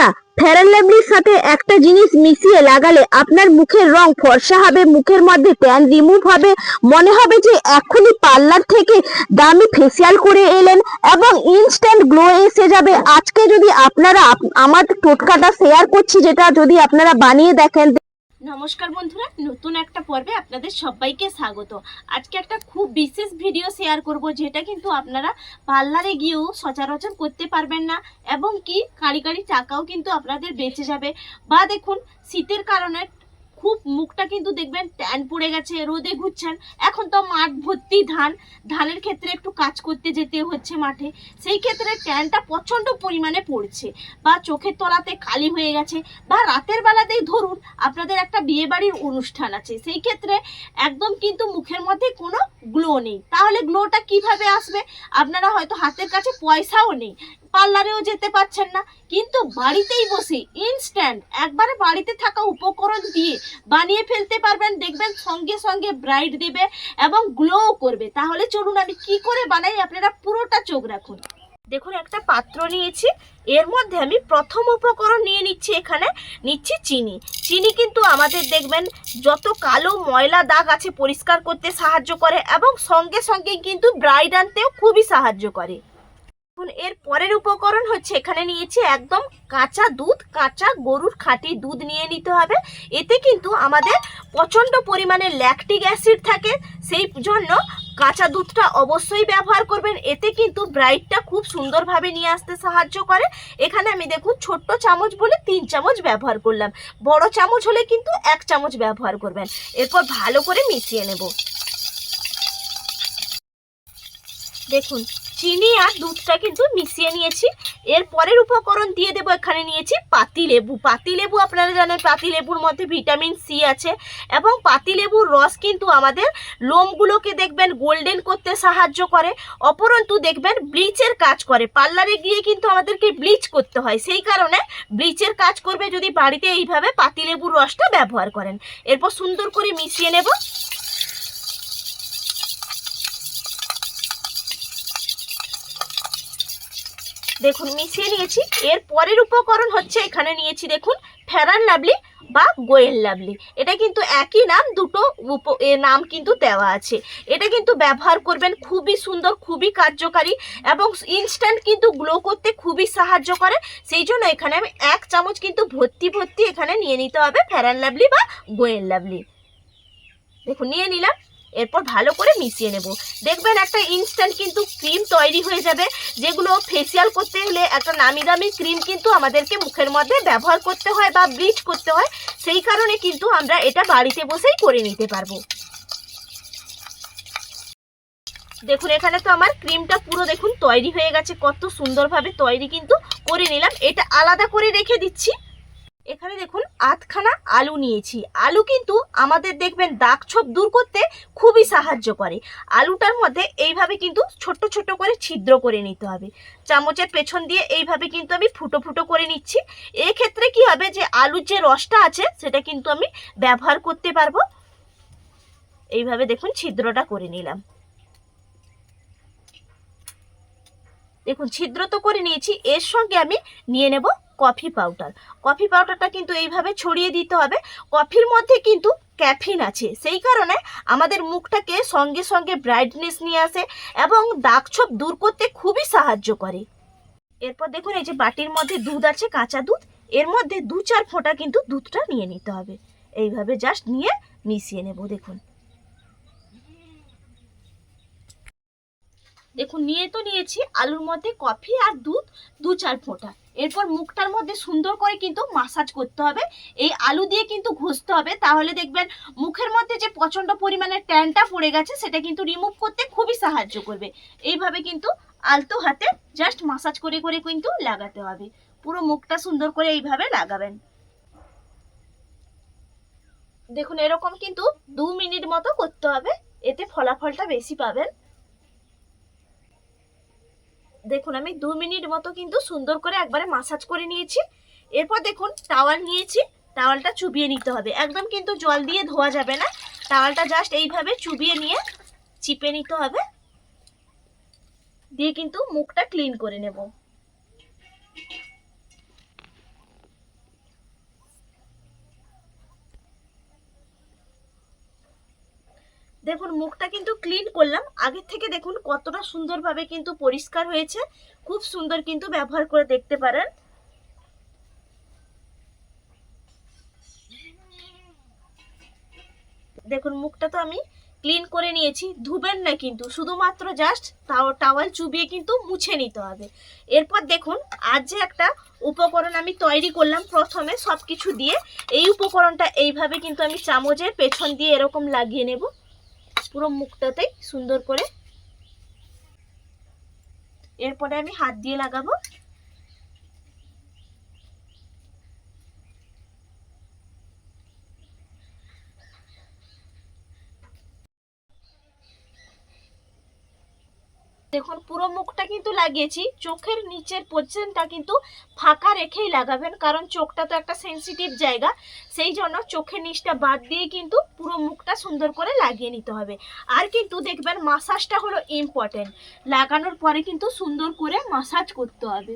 বন্ধুরা ফেয়ার সাথে একটা জিনিস মিশিয়ে লাগালে আপনার মুখের রং ফর্সা হবে, মুখের মধ্যে ট্যান রিমুভ হবে, মনে হবে যে এখনই পার্লার থেকে দামি ফেসিয়াল করে এলেন এবং ইনস্ট্যান্ট গ্লো এসে যাবে। আজকে যদি আপনারা আমার টোটকাটা শেয়ার করছি, যেটা যদি আপনারা বানিয়ে দেখেন নমস্কার বন্ধুরা, নতুন একটা পর্বে আপনাদের সবাইকে স্বাগত। আজকে একটা খুব বিশেষ ভিডিও শেয়ার করব, যেটা কিন্তু আপনারা পার্লারে গিয়েও সচরাচর করতে পারবেন না এবং কি কারি টাকাও কিন্তু আপনাদের বেঁচে যাবে। বা দেখুন, শীতের কারণে খুব মুখটা কিন্তু দেখবেন ট্যান পড়ে গেছে, রোদে ঘুরছেন। এখন তো মাঠ ভর্তি ধান। ধানের ক্ষেত্রে একটু কাজ করতে যেতে হচ্ছে মাঠে। সেই ক্ষেত্রে ট্যানটা প্রচণ্ড পরিমাণে পড়ছে বা চোখের তলাতে কালি হয়ে গেছে বা রাতের বেলাতেই ধরুন আপনাদের একটা বিয়ে বাড়ির অনুষ্ঠান আছে, সেই ক্ষেত্রে একদম কিন্তু মুখের মধ্যে কোনো গ্লো নেই। তাহলে গ্লোটা কীভাবে আসবে? আপনারা হয়তো হাতের কাছে পয়সাও নেই। পার্লারেও যেতে পারছেন না। কিন্তু বাড়িতেই বসে ইনস্ট্যান্ট একবারে বাড়িতে থাকা উপকরণ দিয়ে বানিয়ে ফেলতে পারবেন। দেখবেন সঙ্গে সঙ্গে ব্রাইট দেবে এবং গ্লোও করবে। তাহলে চলুন আমি কি করে বানাই আপনারা পুরোটা চোখ রাখুন। দেখুন, একটা পাত্র নিয়েছি। এর মধ্যে আমি প্রথম উপকরণ নিয়ে নিচ্ছি এখানে, নিচ্ছি চিনি। চিনি কিন্তু আমাদের দেখবেন যত কালো ময়লা দাগ আছে পরিষ্কার করতে সাহায্য করে এবং সঙ্গে সঙ্গে কিন্তু ব্রাইড আনতেও খুবই সাহায্য করে। এখন এর পরের উপকরণ হচ্ছে, এখানে নিয়েছি একদম কাঁচা দুধ, কাঁচা গরুর খাঁটি দুধ নিয়ে নিতে হবে। এতে কিন্তু আমাদের প্রচণ্ড পরিমাণে ল্যাকটিক অ্যাসিড থাকে, সেই জন্য কাঁচা দুধটা অবশ্যই ব্যবহার করবেন। এতে কিন্তু ব্রাইটটা খুব সুন্দরভাবে নিয়ে আসতে সাহায্য করে। এখানে আমি দেখুন, ছোট্ট চামচ বলে তিন চামচ ব্যবহার করলাম। বড় চামচ হলে কিন্তু এক চামচ ব্যবহার করবেন। এরপর ভালো করে মিশিয়ে নেব। দেখুন চিনি আর দুধটা কিন্তু মিশিয়ে নিয়েছি। এর পরের উপকরণ দিয়ে দেবো, এখানে নিয়েছি পাতিলেবু পাতিলেবু আপনারা জানেন পাতিলেবুর মধ্যে ভিটামিন সি আছে এবং পাতিলেবুর রস কিন্তু আমাদের লোমগুলোকে দেখবেন গোল্ডেন করতে সাহায্য করে। অপরন্তু দেখবেন ব্লিচের কাজ করে। পার্লারে গিয়ে কিন্তু আমাদেরকে ব্লিচ করতে হয়। সেই কারণে ব্লিচের কাজ করবে যদি বাড়িতে এইভাবে পাতিলেবুর রসটা ব্যবহার করেন। এরপর সুন্দর করে মিশিয়ে নেব। দেখুন, মিশিয়ে নিয়েছি। এর পরের উপকরণ হচ্ছে এখানে নিয়েছি, দেখুন ফেরান লাভলি বা গোয়েল লাভলি এটা কিন্তু একই নাম, দুটো উপ নাম কিন্তু দেওয়া আছে। এটা কিন্তু ব্যবহার করবেন, খুবই সুন্দর, খুবই কার্যকারী এবং ইনস্ট্যান্ট কিন্তু গ্লো করতে খুবই সাহায্য করে। সেই জন্য এখানে আমি এক চামচ কিন্তু ভর্তি ভর্তি এখানে নিয়ে নিতে হবে ফেরান লাভলি বা গোয়েল লাভলি দেখুন, নিয়ে নিলাম। এরপর ভালো করে মিশিয়ে নেব। দেখবেন একটা ইনস্ট্যান্ট কিন্তু ক্রিম তৈরি হয়ে যাবে, যেগুলো ফেসিয়াল করতে হলে একটা নামি দামি ক্রিম কিন্তু আমাদেরকে মুখের মধ্যে ব্যবহার করতে হয় বা ব্লিচ করতে হয়, সেই কারণে কিন্তু আমরা এটা বাড়িতে বসেই করে নিতে পারব। দেখুন, এখানে তো আমার ক্রিমটা পুরো দেখুন তৈরি হয়ে গেছে, কত সুন্দরভাবে তৈরি কিন্তু করে নিলাম। এটা আলাদা করে রেখে দিচ্ছি। এখানে দেখুন আধখানা আলু নিয়েছি। আলু কিন্তু আমাদের দেখবেন দাগ ছোপ দূর করতে খুবই সাহায্য করে। আলুটার মধ্যে এইভাবে কিন্তু ছোট ছোট করে ছিদ্র করে নিতে হবে। চামচের পেছন দিয়ে এইভাবে কিন্তু আমি ফুটো ফুটো করে নিচ্ছি। এক্ষেত্রে কি হবে যে আলুর যে রসটা আছে সেটা কিন্তু আমি ব্যবহার করতে পারব। এইভাবে দেখুন ছিদ্রটা করে নিলাম। দেখুন ছিদ্র তো করে নিয়েছি, এর সঙ্গে আমি নিয়ে নেব কফি পাউডার কফি পাউডারটা কিন্তু এইভাবে ছড়িয়ে দিতে হবে। কফির মধ্যে কিন্তু ক্যাফিন আছে। সেই কারণে আমাদের মুখটাকে সঙ্গে সঙ্গে ব্রাইটনেস নিয়ে আসে এবং দাগ ছোপ দূর করতে খুবই সাহায্য করে। এরপর দেখুন, এই যে বাটির মধ্যে দুধ আছে, কাঁচা দুধ। এর মধ্যে দু চার ফোঁটা কিন্তু দুধটা নিয়ে নিতে হবে। এইভাবে জাস্ট নিয়ে মিশিয়ে নেব, দেখুন। দেখুন, নিয়ে তো নিয়েছি আলুর মধ্যে কফি আর দুধ, দু চার ফোঁটা। এরপর মুখটার মধ্যে সুন্দর করে কিন্তু মাসাজ করতে হবে। এই আলু দিয়ে কিন্তু ঘষতে হবে। তাহলে দেখবেন মুখের মধ্যে যে প্রচণ্ড পরিমাণে ট্যানটা পড়ে গেছে, সেটা কিন্তু রিমুভ করতে খুবই সাহায্য করবে। এইভাবে কিন্তু আলতো হাতে জাস্ট মাসাজ করে করে কিন্তু লাগাতে হবে। পুরো মুখটা সুন্দর করে এইভাবে লাগাবেন। দেখুন, এরকম কিন্তু দু মিনিট মতো করতে হবে। এতে ফলাফলটা বেশি পাবেন। দেখুন, আমি দু মিনিট মতো কিন্তু সুন্দর করে একবারে মাসাজ করে নিয়েছি। এরপর দেখুন টাওয়াল নিয়েছি টাওয়ালটা চুবিয়ে নিতে হবে। একদম কিন্তু জল দিয়ে ধোয়া যাবে না। টাওয়ালটা জাস্ট এইভাবে চুবিয়ে নিয়ে চিপে নিতে হবে। দিয়ে কিন্তু মুখটা ক্লিন করে নেব। দেখুন, মুখটা কিন্তু ক্লিন করলাম। আগের থেকে দেখুন, কতটা সুন্দরভাবে কিন্তু পরিষ্কার হয়েছে। খুব সুন্দর কিন্তু ব্যবহার করে দেখতে পারেন। দেখুন, মুখটা তো আমি ক্লিন করে নিয়েছি। ধুবেন না কিন্তু, শুধুমাত্র জাস্ট তাও টাওয়াল চুবিয়ে কিন্তু মুছে নিতে হবে। এরপর দেখুন, আজ যে একটা উপকরণ আমি তৈরি করলাম প্রথমে সব কিছু দিয়ে, এই উপকরণটা এইভাবে কিন্তু আমি চামচের পেছন দিয়ে এরকম লাগিয়ে নেব। পুরো মুখটাতেই সুন্দর করে। এরপরে আমি হাত দিয়ে লাগাবো। দেখুন, পুরো মুখটা কিন্তু লাগিয়েছি। চোখের নিচের পোর্শনটা কিন্তু ফাঁকা রেখেই লাগাবেন, কারণ চোখটা তো একটা সেন্সিটিভ জায়গা। সেই জন্য চোখের নিচটা বাদ দিয়ে কিন্তু পুরো মুখটা সুন্দর করে লাগিয়ে নিতে হবে। আর কিন্তু দেখবেন মাসাজটা হলো ইম্পর্টেন্ট লাগানোর পরে কিন্তু সুন্দর করে মাসাজ করতে হবে।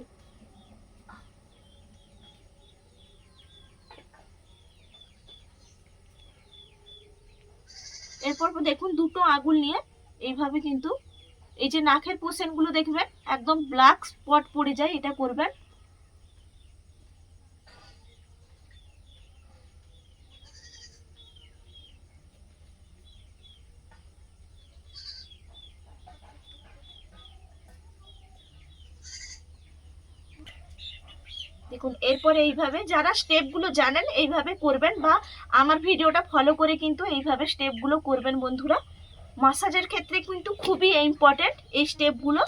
এরপর দেখুন, দুটো আঙুল নিয়ে এইভাবে কিন্তু এই যে নাকের পোর্শনগুলো দেখবেন, একদম ব্ল্যাক স্পট পড়ে যায়, এটা করবেন। দেখুন, এরপরে এইভাবে যারা স্টেপগুলো জানেন, এইভাবে করবেন বা আমার ভিডিওটা ফলো করে কিন্তু এইভাবে স্টেপগুলো করবেন বন্ধুরা। মাসাজের ক্ষেত্রে কিন্তু খুবই ইম্পর্টেন্ট এই স্টেপগুলো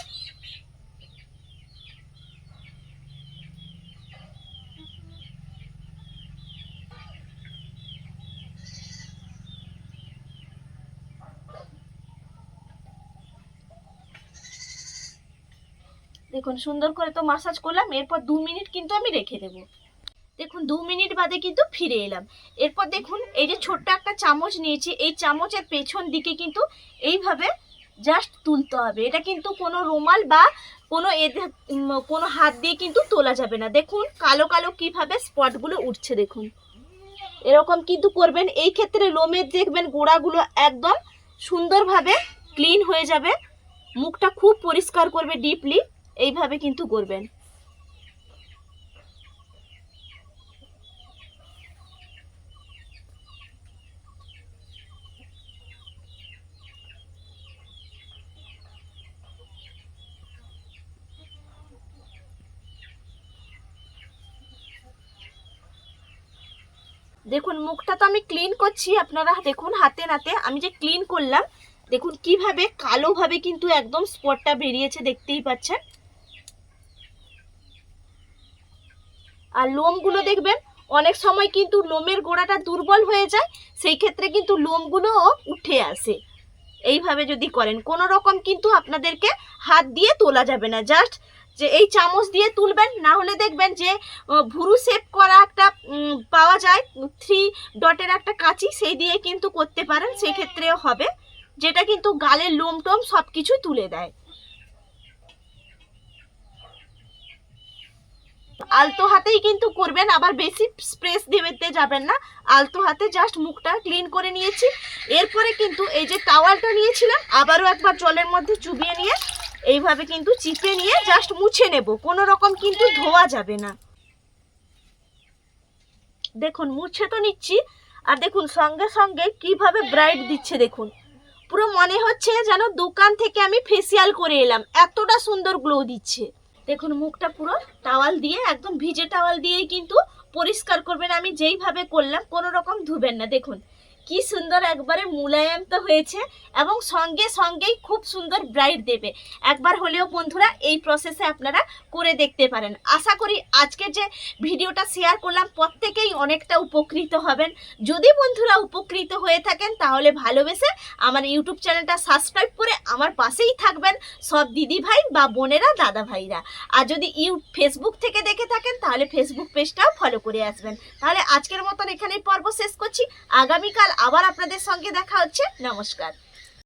দেখুন, সুন্দর করে তো মাসাজ করলাম, এরপর দু মিনিট কিন্তু আমি রেখে দেবো। দেখুন, দু মিনিট বাদে কিন্তু ফিরে এলাম। এরপর দেখুন, এই যে ছোট্ট একটা চামচ নিয়েছি, এই চামচের পেছন দিকে কিন্তু এইভাবে জাস্ট তুলতে হবে। এটা কিন্তু কোনো রুমাল বা কোনো কোনো হাত দিয়ে কিন্তু তোলা যাবে না। দেখুন, কালো কালো কীভাবে স্পটগুলো উঠছে, দেখুন। এরকম কিন্তু করবেন। এই ক্ষেত্রে লোমের দেখবেন গোড়াগুলো একদম সুন্দরভাবে ক্লিন হয়ে যাবে। মুখটা খুব পরিষ্কার করবে ডিপলি এইভাবে কিন্তু করবেন। দেখুন, মুখটা তো আমি ক্লিন করছি, আপনারা দেখুন হাতে নাতে, আমি যে ক্লিন করলাম, দেখুন কীভাবে কালোভাবে কিন্তু একদম স্পটটা বেরিয়েছে, দেখতেই পাচ্ছেন। আর লোমগুলো দেখবেন, অনেক সময় কিন্তু লোমের গোড়াটা দুর্বল হয়ে যায়, সেই ক্ষেত্রে কিন্তু লোমগুলোও উঠে আসে। এইভাবে যদি করেন, কোনো রকম কিন্তু আপনাদেরকে হাত দিয়ে তোলা যাবে না, জাস্ট যে এই চামচ দিয়ে তুলবেন, না হলে দেখবেন যে ভুরু শেপ করা একটা পাওয়া যায় থ্রি ডটের একটা কাঁচি, সেই দিয়ে কিন্তু করতে পারেন সেই ক্ষেত্রেও হবে। যেটা কিন্তু গালের লোম টোম সব কিছু তুলে দেয়। আলতো হাতেই কিন্তু করবেন, আবার বেশি স্প্রেস দিতে যাবেন না। আলতো হাতে জাস্ট মুখটা ক্লিন করে নিয়েছি। এরপরে কিন্তু এই যে টাওয়ালটা নিয়েছিলাম, আবারও একবার জলের মধ্যে চুবিয়ে নিয়ে এইভাবে কিন্তু চিপে নিয়ে জাস্ট মুছে নেব। কোনো রকম কিন্তু ধোয়া যাবে না। দেখুন, মুছে তো নিচ্ছি। আর দেখুন, সঙ্গে সঙ্গে কীভাবে ব্রাইট দিচ্ছে দেখুন। পুরো মনে হচ্ছে যেন দোকান থেকে আমি ফেসিয়াল করে এলাম। এতটা সুন্দর গ্লো দিচ্ছে। দেখুন, মুখটা পুরো টাওয়াল দিয়ে, একদম ভিজে টাওয়াল দিয়েই কিন্তু পরিষ্কার করবেন। আমি যেইভাবে করলাম, কোনো রকম ধুবেন না। দেখুন কি সুন্দর একবারে মুলায়ম তো হয়েছে এবং সঙ্গে সঙ্গেই খুব সুন্দর ব্রাইট দেবে। একবার হলেও বন্ধুরা, এই প্রসেসে আপনারা করে দেখতে পারেন। আশা করি আজকে যে ভিডিওটা শেয়ার করলাম, প্রত্যেকেই অনেকটা উপকৃত হবেন। যদি বন্ধুরা উপকৃত হয়ে থাকেন, তাহলে ভালোবেসে আমার ইউটিউব চ্যানেলটা সাবস্ক্রাইব করে আমার পাশেই থাকবেন সব দিদি ভাই বা বোনেরা দাদা ভাইরা আর যদি ইউ ফেসবুক থেকে দেখে থাকেন, তাহলে ফেসবুক পেজটাও ফলো করে আসবেন। তাহলে আজকের মতন এখানেই পর্ব শেষ করছি। আগামীকাল আবার আপনাদের সঙ্গে দেখা হচ্ছে। নমস্কার।